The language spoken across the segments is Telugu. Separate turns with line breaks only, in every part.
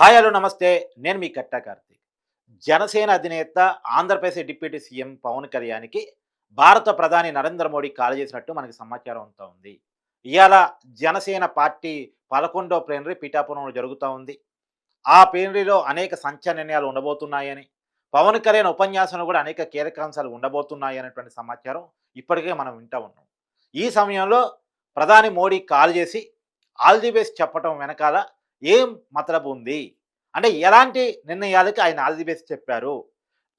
హాయ్ హలో నమస్తే. నేను మీ కట్టా కార్తీక్. జనసేన అధినేత ఆంధ్రప్రదేశ్ డిప్యూటీ సీఎం పవన్ కళ్యాణ్కి భారత ప్రధాని నరేంద్ర మోడీ కాల్ చేసినట్టు మనకి సమాచారం అంతా ఉంది. ఇవాళ జనసేన పార్టీ పదకొండో ప్లేనరీ పీఠాపురంలో జరుగుతూ ఉంది. ఆ ప్లేనరీలో అనేక సంచలన నిర్ణయాలు ఉండబోతున్నాయని పవన్ కళ్యాణ్ ఉపన్యాసంలో కూడా అనేక కీలకాంశాలు ఉండబోతున్నాయి అనేటువంటి సమాచారం ఇప్పటికే మనం వింటూ ఉన్నాం. ఈ సమయంలో ప్రధాని మోడీ కాల్ చేసి ఆల్ ది బెస్ట్ చెప్పటం వెనకాల ఏం మతలబు ఉంది? అంటే ఎలాంటి నిర్ణయాలకి ఆయన ఆదివేసి చెప్పారు.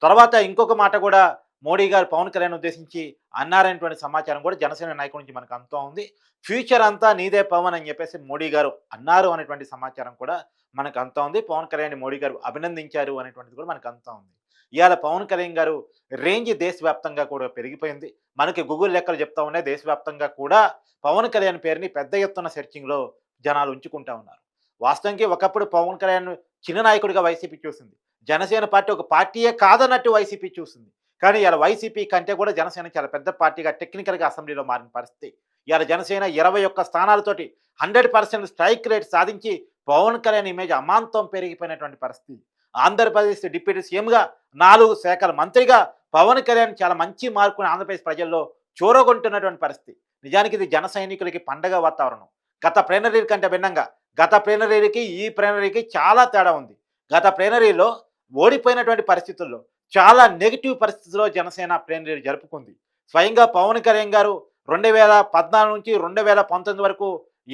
తర్వాత ఇంకొక మాట కూడా మోడీ గారు పవన్ కళ్యాణ్ ఉద్దేశించి అన్నారనేటువంటి సమాచారం కూడా జనసేన నాయకుడి నుంచి మనకు అంతా ఉంది. ఫ్యూచర్ అంతా నీదే పవన్ అని చెప్పేసి మోడీ గారు అన్నారు అనేటువంటి సమాచారం కూడా మనకు అంతా ఉంది. పవన్ కళ్యాణ్ మోడీ గారు అభినందించారు అనేటువంటిది కూడా మనకు అంతా ఉంది. ఇవాళ పవన్ కళ్యాణ్ గారు రేంజ్ దేశవ్యాప్తంగా కూడా పెరిగిపోయింది. మనకి గూగుల్ లెక్కలు చెప్తా ఉన్నాయి. దేశవ్యాప్తంగా కూడా పవన్ కళ్యాణ్ పేరుని పెద్ద ఎత్తున సెర్చింగ్లో జనాలు ఉంచుకుంటా ఉన్నారు. వాస్తవానికి ఒకప్పుడు పవన్ కళ్యాణ్ చిన్న నాయకుడిగా వైసీపీ చూసింది. జనసేన పార్టీ ఒక పార్టీయే కాదన్నట్టు వైసీపీ చూసింది. కానీ ఇలా వైసీపీ కంటే కూడా జనసేన చాలా పెద్ద పార్టీగా టెక్నికల్గా అసెంబ్లీలో మారిన పరిస్థితి. ఇవాళ జనసేన ఇరవై ఒక్క స్థానాలతోటి హండ్రెడ్ పర్సెంట్ స్ట్రైక్ రేట్ సాధించి పవన్ కళ్యాణ్ ఇమేజ్ అమాంతం పెరిగిపోయినటువంటి పరిస్థితి. ఆంధ్రప్రదేశ్ డిప్యూటీ సీఎంగా నాలుగు శాఖల మంత్రిగా పవన్ కళ్యాణ్ చాలా మంచి మార్కుని ఆంధ్రప్రదేశ్ ప్రజల్లో చూరగొంటున్నటువంటి పరిస్థితి. నిజానికి ఇది జన సైనికులకి పండగ వాతావరణం. గత ప్లేనరీ కంటే భిన్నంగా గత ప్లేనరీకి ఈ ప్లేనరీకి చాలా తేడా ఉంది. గత ప్లేనరీలో ఓడిపోయినటువంటి పరిస్థితుల్లో చాలా నెగిటివ్ పరిస్థితుల్లో జనసేన ప్లేనరీ జరుపుకుంది. స్వయంగా పవన్ కళ్యాణ్ గారు రెండు వేల పద్నాలుగు నుంచి రెండు వేల పంతొమ్మిది వరకు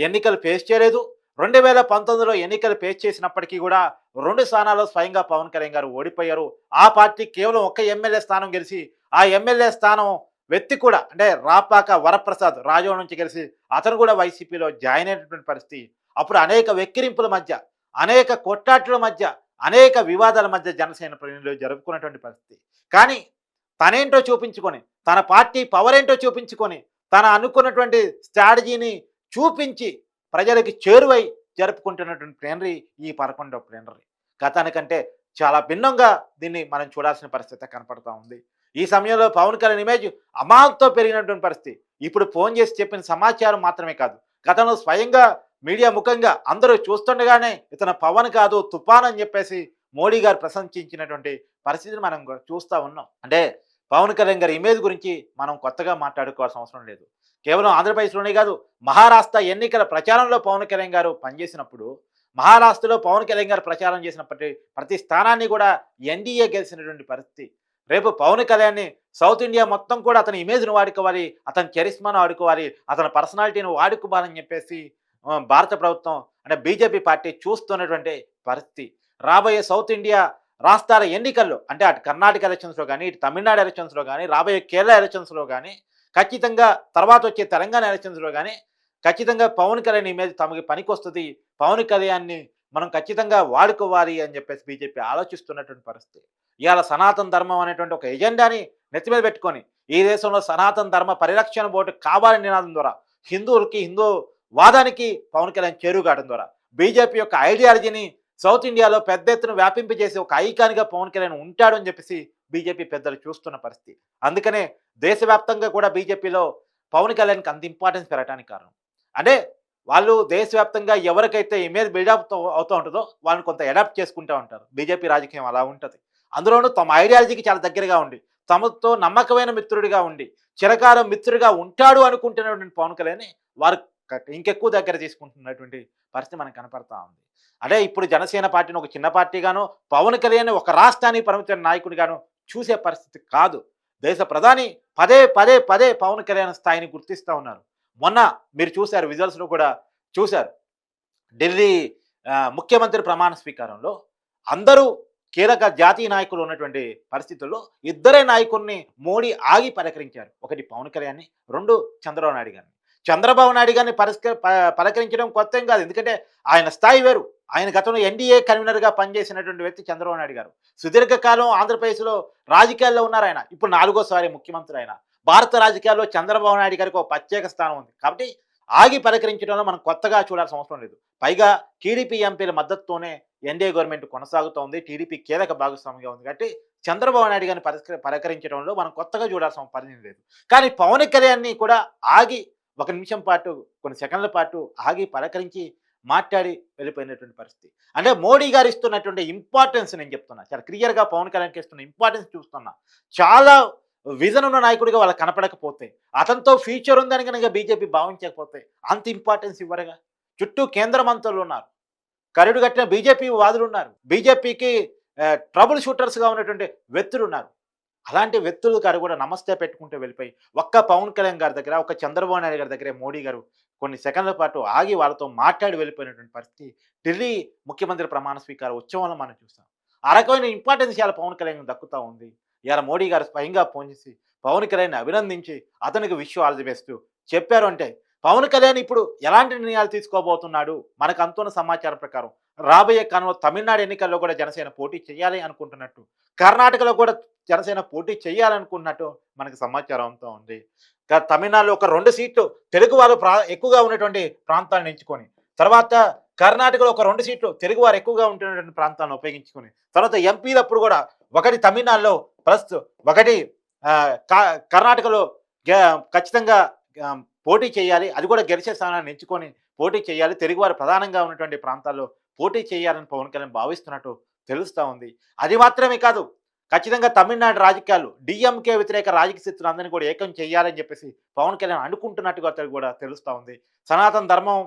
ఎన్నికలు ఫేస్ చేయలేదు. రెండు వేల పంతొమ్మిదిలో ఎన్నికలు ఫేస్ చేసినప్పటికీ కూడా రెండు స్థానాల్లో స్వయంగా పవన్ కళ్యాణ్ గారు ఓడిపోయారు. ఆ పార్టీ కేవలం ఒక్క ఎమ్మెల్యే స్థానం గెలిచి ఆ ఎమ్మెల్యే స్థానం వ్యక్తి కూడా అంటే రాపాక వరప్రసాద్ రాజవ నుంచి గెలిచి అతను కూడా వైసీపీలో జాయిన్ అయినటువంటి పరిస్థితి అప్పుడు అనేక వెక్కిరింపుల మధ్య అనేక కొట్లాట్ల మధ్య అనేక వివాదాల మధ్య జనసేన ప్రజలు జరుపుకున్నటువంటి పరిస్థితి. కానీ తనేంటో చూపించుకొని తన పార్టీ పవర్ ఏంటో చూపించుకొని తన అనుకున్నటువంటి స్ట్రాటజీని చూపించి ప్రజలకి చేరువై జరుపుకుంటున్నటువంటి ప్లేనరీ ఈ పదకొండవ ప్లేనరీ. గతానికంటే చాలా భిన్నంగా దీన్ని మనం చూడాల్సిన పరిస్థితి కనపడుతూ ఉంది. ఈ సమయంలో పవన్ కళ్యాణ్ ఇమేజ్ అమాంతో పెరిగినటువంటి పరిస్థితి. ఇప్పుడు ఫోన్ చేసి చెప్పిన సమాచారం మాత్రమే కాదు. గతంలో స్వయంగా మీడియా ముఖంగా అందరూ చూస్తుండగానే ఇతను పవన్ కాదు తుఫాన్ అని చెప్పేసి మోడీ గారు ప్రశంసించినటువంటి పరిస్థితిని మనం చూస్తూ ఉన్నాం. అంటే పవన్ కళ్యాణ్ గారి ఇమేజ్ గురించి మనం కొత్తగా మాట్లాడుకోవాల్సిన అవసరం లేదు. కేవలం ఆంధ్రప్రదేశ్లోనే కాదు మహారాష్ట్ర ఎన్నికల ప్రచారంలో పవన్ కళ్యాణ్ గారు పనిచేసినప్పుడు మహారాష్ట్రలో పవన్ కళ్యాణ్ గారు ప్రచారం చేసినప్పటి ప్రతి స్థానాన్ని కూడా ఎన్డీఏ గెలిచినటువంటి పరిస్థితి. రేపు పవన్ కళ్యాణ్ని సౌత్ ఇండియా మొత్తం కూడా అతని ఇమేజ్ను వాడుకోవాలి అతని చరిస్మాను వాడుకోవాలి అతని పర్సనాలిటీని వాడుకోవాలని చెప్పేసి భారత ప్రభుత్వం అంటే బీజేపీ పార్టీ చూస్తున్నటువంటి పరిస్థితి. రాబోయే సౌత్ ఇండియా రాష్ట్రాల ఎన్నికల్లో అంటే అటు కర్ణాటక ఎలక్షన్స్లో కానీ ఇటు తమిళనాడు ఎలక్షన్స్లో కానీ రాబోయే కేరళ ఎలక్షన్స్లో కానీ ఖచ్చితంగా తర్వాత వచ్చే తెలంగాణ ఎలక్షన్స్లో కానీ ఖచ్చితంగా పవన్ కళ్యాణ్ ఇమేజ్ తమకి పనికొస్తుంది. పవన్ కళ్యాణ్ని మనం ఖచ్చితంగా వాడుకోవాలి అని చెప్పేసి బీజేపీ ఆలోచిస్తున్నటువంటి పరిస్థితి. ఇవాళ సనాతన ధర్మం అనేటువంటి ఒక ఎజెండాని నెత్తి మీద పెట్టుకొని ఈ దేశంలో సనాతన ధర్మ పరిరక్షణ బోర్డు కావాలని నినాదం ద్వారా హిందువులకి హిందూ వాదానికి పవన్ కళ్యాణ్ చేరువు ద్వారా. బీజేపీ యొక్క ఐడియాలజీని సౌత్ ఇండియాలో పెద్ద ఎత్తున వ్యాపింపజేసి ఒక ఐకాన్గా పవన్ కళ్యాణ్ ఉంటాడు అని చెప్పేసి బీజేపీ పెద్దలు చూస్తున్న పరిస్థితి. అందుకనే దేశవ్యాప్తంగా కూడా బీజేపీలో పవన్ కళ్యాణ్కి అంత ఇంపార్టెన్స్ పెరగడానికి కారణం. అంటే వాళ్ళు దేశవ్యాప్తంగా ఎవరికైతే ఇమేజ్ బిల్డప్ అవుతూ ఉంటుందో వాళ్ళని కొంత అడాప్ట్ చేసుకుంటూ ఉంటారు. బీజేపీ రాజకీయం అలా ఉంటుంది. అందులోనూ తమ ఐడియాలజీకి చాలా దగ్గరగా ఉండి తమతో నమ్మకమైన మిత్రుడిగా ఉండి చిరకాలం మిత్రుడిగా ఉంటాడు అనుకుంటున్నటువంటి పవన్ కళ్యాణ్ వారు ఇంకెక్కువ దగ్గర తీసుకుంటున్నటువంటి పరిస్థితి మనకు కనపడతా ఉంది. అదే ఇప్పుడు జనసేన పార్టీని ఒక చిన్న పార్టీగాను పవన్ కళ్యాణ్ ఒక రాష్ట్రానికి పరిమితమైన నాయకుడిగాను చూసే పరిస్థితి కాదు. దేశ ప్రధాని పదే పదే పదే పవన్ కళ్యాణ్ స్థాయిని గుర్తిస్తూ ఉన్నారు. మొన్న మీరు చూశారు విజువల్స్లో కూడా చూశారు. ఢిల్లీ ముఖ్యమంత్రి ప్రమాణ స్వీకారంలో అందరూ కీలక జాతీయ నాయకులు ఉన్నటువంటి పరిస్థితుల్లో ఇద్దరే నాయకుల్ని మోడీ ఆగి పలకరించారు ఒకటి పవన్ కళ్యాణ్ని రెండు చంద్రబాబు నాయుడు గారిని. చంద్రబాబు నాయుడు గారిని పరిష్క పలకరించడం కొత్త కాదు. ఎందుకంటే ఆయన స్థాయి వేరు. ఆయన గతంలో ఎన్డీఏ కన్వీనర్గా పనిచేసినటువంటి వ్యక్తి చంద్రబాబు నాయుడు గారు. సుదీర్ఘకాలం ఆంధ్రప్రదేశ్లో రాజకీయాల్లో ఉన్నారు ఆయన. ఇప్పుడు నాలుగోసారి ముఖ్యమంత్రి ఆయన. భారత రాజకీయాల్లో చంద్రబాబు నాయుడు గారికి ఒక ప్రత్యేక స్థానం ఉంది. కాబట్టి ఆగి పలకరించడంలో మనం కొత్తగా చూడాల్సిన అవసరం లేదు. పైగా టీడీపీ ఎంపీల మద్దతుతోనే ఎన్డీఏ గవర్నమెంట్ కొనసాగుతోంది. టీడీపీ కీలక భాగస్వామిగా ఉంది. కాబట్టి చంద్రబాబు నాయుడు గారిని పరిష్క పలకరించడంలో మనం కొత్తగా చూడాల్సిన పరిధి లేదు. కానీ పవన్ కళ్యాణ్ని కూడా ఆగి ఒక నిమిషం పాటు కొన్ని సెకండ్ల పాటు ఆగి పలకరించి మాట్లాడి వెళ్ళిపోయినటువంటి పరిస్థితి. అంటే మోడీ గారు ఇస్తున్నటువంటి ఇంపార్టెన్స్ నేను చెప్తున్నా. చాలా క్లియర్గా పవన్ కళ్యాణ్కి ఇస్తున్న ఇంపార్టెన్స్ చూస్తున్నా. చాలా విజన్ ఉన్న నాయకుడిగా వాళ్ళకి కనపడకపోతే అతనితో ఫ్యూచర్ ఉందని కనుక బీజేపీ భావించకపోతే అంత ఇంపార్టెన్స్ ఇవ్వరుగా? చుట్టూ కేంద్ర మంత్రులు ఉన్నారు. కరుడు కట్టిన బీజేపీ వాదులు ఉన్నారు. బీజేపీకి ట్రబుల్ షూటర్స్గా ఉన్నటువంటి వ్యక్తులు ఉన్నారు. అలాంటి వ్యక్తులు గారు కూడా నమస్తే పెట్టుకుంటూ వెళ్ళిపోయి ఒక్క పవన్ కళ్యాణ్ గారి దగ్గర ఒక చంద్రబాబు నాయుడు గారి దగ్గర మోడీ గారు కొన్ని సెకండ్ల పాటు ఆగి వాళ్ళతో మాట్లాడి వెళ్ళిపోయినటువంటి పరిస్థితి ఢిల్లీ ముఖ్యమంత్రి ప్రమాణ స్వీకార ఉత్సవంలో మనం చూస్తాం ఆ రకమైన ఇంపార్టెన్స్ ఇవాళ పవన్ కళ్యాణ్ దక్కుతూ ఉంది. ఇవాళ మోడీ గారు స్వయంగా ఫోన్ చేసి పవన్ కళ్యాణ్ అభినందించి అతనికి విషయం ఆల్ చెప్పారు అంటే పవన్ కళ్యాణ్ ఇప్పుడు ఎలాంటి నిర్ణయాలు తీసుకోబోతున్నాడు? మనకు అంతున్న సమాచారం ప్రకారం రాబోయే కాలంలో తమిళనాడు ఎన్నికల్లో కూడా జనసేన పోటీ చేయాలి అనుకుంటున్నట్టు కర్ణాటకలో కూడా జనసేన పోటీ చేయాలనుకున్నట్టు మనకు సమాచారం అంతా ఉంది. తమిళనాడులో ఒక రెండు సీట్లు తెలుగు వాళ్ళు ప్రా ఎక్కువగా ఉన్నటువంటి ప్రాంతాలను ఎంచుకొని తర్వాత కర్ణాటకలో ఒక రెండు సీట్లు తెలుగు వారు ఎక్కువగా ఉంటున్నటువంటి ప్రాంతాలను ఉపయోగించుకొని తర్వాత ఎంపీలప్పుడు కూడా ఒకటి తమిళనాడులో ప్లస్ ఒకటి కర్ణాటకలో ఖచ్చితంగా పోటీ చేయాలి అది కూడా గెలిచే స్థానాన్ని ఎంచుకొని పోటీ చేయాలి తెలుగువారు ప్రధానంగా ఉన్నటువంటి ప్రాంతాల్లో పోటీ చేయాలని పవన్ కళ్యాణ్ భావిస్తున్నట్టు తెలుస్తూ ఉంది. అది మాత్రమే కాదు ఖచ్చితంగా తమిళనాడు రాజకీయాలు డిఎంకే వ్యతిరేక రాజకీయ శక్తులు అందరినీ కూడా ఏకం చేయాలని చెప్పేసి పవన్ కళ్యాణ్ అనుకుంటున్నట్టుగా కూడా తెలుస్తూ ఉంది. సనాతన ధర్మం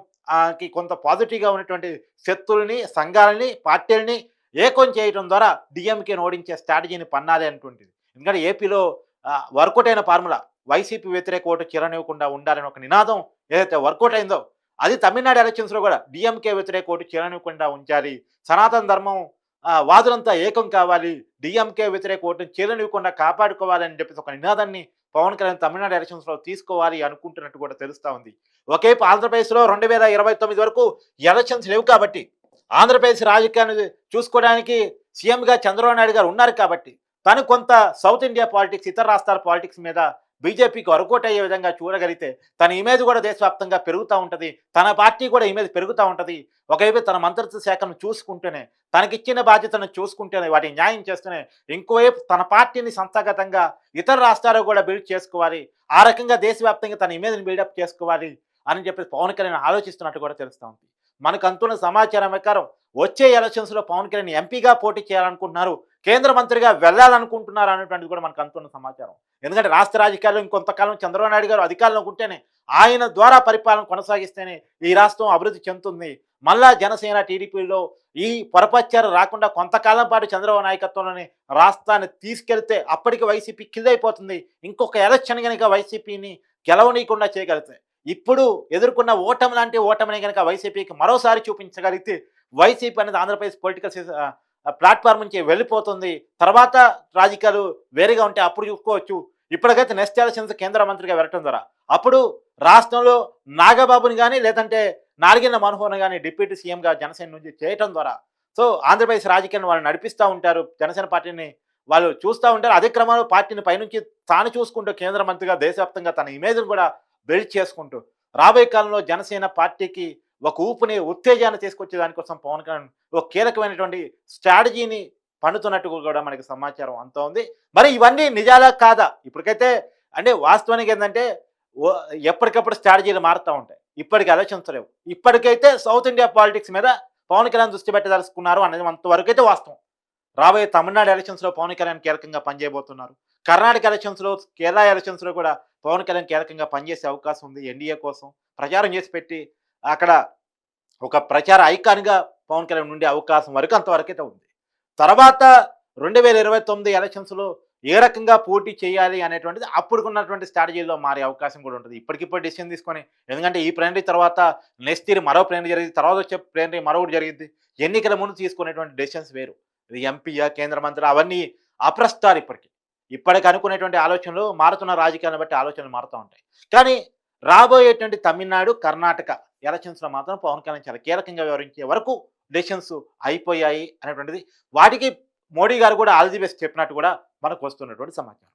కి కొంత పాజిటివ్గా ఉన్నటువంటి శక్తుల్ని సంఘాలని పార్టీలని ఏకం చేయడం ద్వారా డిఎంకేని ఓడించే స్ట్రాటజీని పన్నాలి అనేటువంటిది ఎందుకంటే ఏపీలో వర్కౌట్ అయిన ఫార్ములా వైసీపీ వ్యతిరేక ఓటు చిరనివ్వకుండా ఉండాలని ఒక నినాదం ఏదైతే వర్కౌట్ అయిందో అది తమిళనాడు ఎలక్షన్స్లో కూడా డిఎంకే వ్యతిరేక ఓటు చిరనివ్వకుండా ఉంచాలి. సనాతన ధర్మం ఆ, వాదులంతా ఏకం కావాలి. డిఎంకే వ్యతిరేక ఓటును చీలనివ్వకుండా కాపాడుకోవాలని చెప్పేసి ఒక నినాదాన్ని పవన్ కళ్యాణ్ తమిళనాడు ఎలక్షన్స్లో తీసుకోవాలి అనుకుంటున్నట్టు కూడా తెలుస్తూ ఉంది. ఒకేపు ఆంధ్రప్రదేశ్లో రెండు వేల ఇరవై తొమ్మిది వరకు ఎలక్షన్స్ లేవు కాబట్టి ఆంధ్రప్రదేశ్ రాజకీయాన్ని చూసుకోవడానికి సీఎంగా చంద్రబాబు నాయుడు గారు ఉన్నారు కాబట్టి తను కొంత సౌత్ ఇండియా పాలిటిక్స్ ఇతర రాష్ట్రాల పాలిటిక్స్ మీద బీజేపీకి వరకోట్ అయ్యే విధంగా చూడగలిగితే తన ఇమేజ్ కూడా దేశవ్యాప్తంగా పెరుగుతూ ఉంటుంది. తన పార్టీ కూడా ఇమేజ్ పెరుగుతూ ఉంటుంది. ఒకవైపు తన మంత్రిత్వ శాఖను చూసుకుంటేనే తనకిచ్చిన బాధ్యతను చూసుకుంటేనే వాటిని న్యాయం చేస్తూనే ఇంకోవైపు తన పార్టీని సంస్థాగతంగా ఇతర రాష్ట్రాలు కూడా బిల్డ్ చేసుకోవాలి. ఆ రకంగా దేశవ్యాప్తంగా తన ఇమేజ్ని బిల్డప్ చేసుకోవాలి అని చెప్పి పవన్ కళ్యాణ్ ఆలోచిస్తున్నట్టు కూడా తెలుస్తూ ఉంది. మనకు అంతున్న సమాచారం ప్రకారం వచ్చే ఎలక్షన్స్లో పవన్ కళ్యాణ్ ఎంపీగా పోటీ చేయాలనుకుంటున్నారు. కేంద్ర మంత్రిగా వెళ్ళాలనుకుంటున్నారు అనేటువంటిది కూడా మనకు అంతున్న సమాచారం. ఎందుకంటే రాష్ట్ర రాజకీయాల్లో ఇంకొంతకాలం చంద్రబాబు నాయుడు గారు అధికారంలో ఉంటేనే ఆయన ద్వారా పరిపాలన కొనసాగిస్తేనే ఈ రాష్ట్రం అభివృద్ధి చెందుతుంది. మళ్ళా జనసేన టీడీపీలో ఈ పొరపచ్చారు రాకుండా కొంతకాలం పాటు చంద్రబాబు నాయకత్వంలోని రాష్ట్రాన్ని తీసుకెళ్తే అప్పటికి వైసీపీ కిందైపోతుంది. అయిపోతుంది ఇంకొక ఎలక్షన్ కనుక వైసీపీని గెలవనీయకుండా చేయగలుగుతాయి ఇప్పుడు ఎదుర్కొన్న ఓటమి లాంటి ఓటమిని కనుక వైసీపీకి మరోసారి చూపించగలిగితే వైసీపీ అనేది ఆంధ్రప్రదేశ్ పొలిటికల్ ప్లాట్ఫామ్ నుంచి వెళ్ళిపోతుంది. తర్వాత రాజకీయాలు వేరేగా ఉంటే అప్పుడు చూసుకోవచ్చు. ఇప్పటికైతే నెక్స్ట్ ఎలక్షన్స్ కేంద్ర మంత్రిగా వెళ్ళటం ద్వారా. అప్పుడు రాష్ట్రంలో నాగబాబుని కానీ లేదంటే నాలుగిన మనోహర్ని కానీ డిప్యూటీ సీఎంగా జనసేన నుంచి చేయటం ద్వారా. సో ఆంధ్రప్రదేశ్ రాజకీయాన్ని వాళ్ళు నడిపిస్తూ ఉంటారు. జనసేన పార్టీని వాళ్ళు చూస్తూ ఉంటారు. అదే క్రమంలో పార్టీని పైనుంచి తాను చూసుకుంటూ కేంద్ర మంత్రిగా దేశవ్యాప్తంగా తన ఇమేజ్ని కూడా బిల్డ్ చేసుకుంటూ రాబోయే కాలంలో జనసేన పార్టీకి ఒక ఊపుని ఉత్తేజాన్ని తీసుకొచ్చే దానికోసం పవన్ కళ్యాణ్ ఒక కీలకమైనటువంటి స్ట్రాటజీని పండుతున్నట్టు కూడా మనకి సమాచారం అంతా ఉంది. మరి ఇవన్నీ నిజాలా కాదా? ఇప్పటికైతే అంటే వాస్తవానికి ఏంటంటే ఎప్పటికప్పుడు స్ట్రాటజీలు మారుతూ ఉంటాయి. ఇప్పటికి ఎలక్షన్స్ లేవు ఇప్పటికైతే సౌత్ ఇండియా పాలిటిక్స్ మీద పవన్ కళ్యాణ్ దృష్టి పెట్టదలుచుకున్నారు అనేది అంతవరకు అయితే వాస్తవం. రాబోయే తమిళనాడు ఎలక్షన్స్లో పవన్ కళ్యాణ్ కీలకంగా పనిచేయబోతున్నారు. కర్ణాటక ఎలక్షన్స్లో కేరళ ఎలక్షన్స్లో కూడా పవన్ కళ్యాణ్ కీలకంగా పనిచేసే అవకాశం ఉంది. ఎన్డీఏ కోసం ప్రచారం చేసి పెట్టి అక్కడ ఒక ప్రచార ఐకాన్గా పవన్ కళ్యాణ్ ఉండే అవకాశం వరకు అంతవరకైతే ఉంది. తర్వాత రెండు వేల ఇరవై తొమ్మిది ఎలక్షన్స్లో ఏ రకంగా పోటీ చేయాలి అనేటువంటిది అప్పుడుకున్నటువంటి స్ట్రాటజీలో మారే అవకాశం కూడా ఉంటుంది. ఇప్పటికిప్పుడు డిసిషన్ తీసుకొని ఎందుకంటే ఈ ప్లేనరీ తర్వాత నెక్స్ట్ ఇయర్ మరో ప్లేనరీ జరిగింది తర్వాత వచ్చే ప్లేనరీ మరొకటి జరిగింది. ఎన్నికల ముందు తీసుకునేటువంటి డెసిషన్స్ వేరు. ఇది ఎంపీయా కేంద్ర మంత్రి అవన్నీ అప్రస్తారు ఇప్పటికి. ఇప్పటికి అనుకునేటువంటి ఆలోచనలు మారుతున్న రాజకీయాలను బట్టి ఆలోచనలు మారుతూ ఉంటాయి. కానీ రాబోయేటువంటి తమిళనాడు కర్ణాటక ఎలక్షన్స్లో మాత్రం పవన్ కళ్యాణ్ చాలా కీలకంగా వ్యవహరించే వరకు డెసిషన్స్ అయిపోయాయి అనేటువంటిది వాటికి మోడీ గారు కూడా ఆల్ ది బెస్ట్ చెప్పినట్టు కూడా మనకు వస్తున్నటువంటి సమాచారం.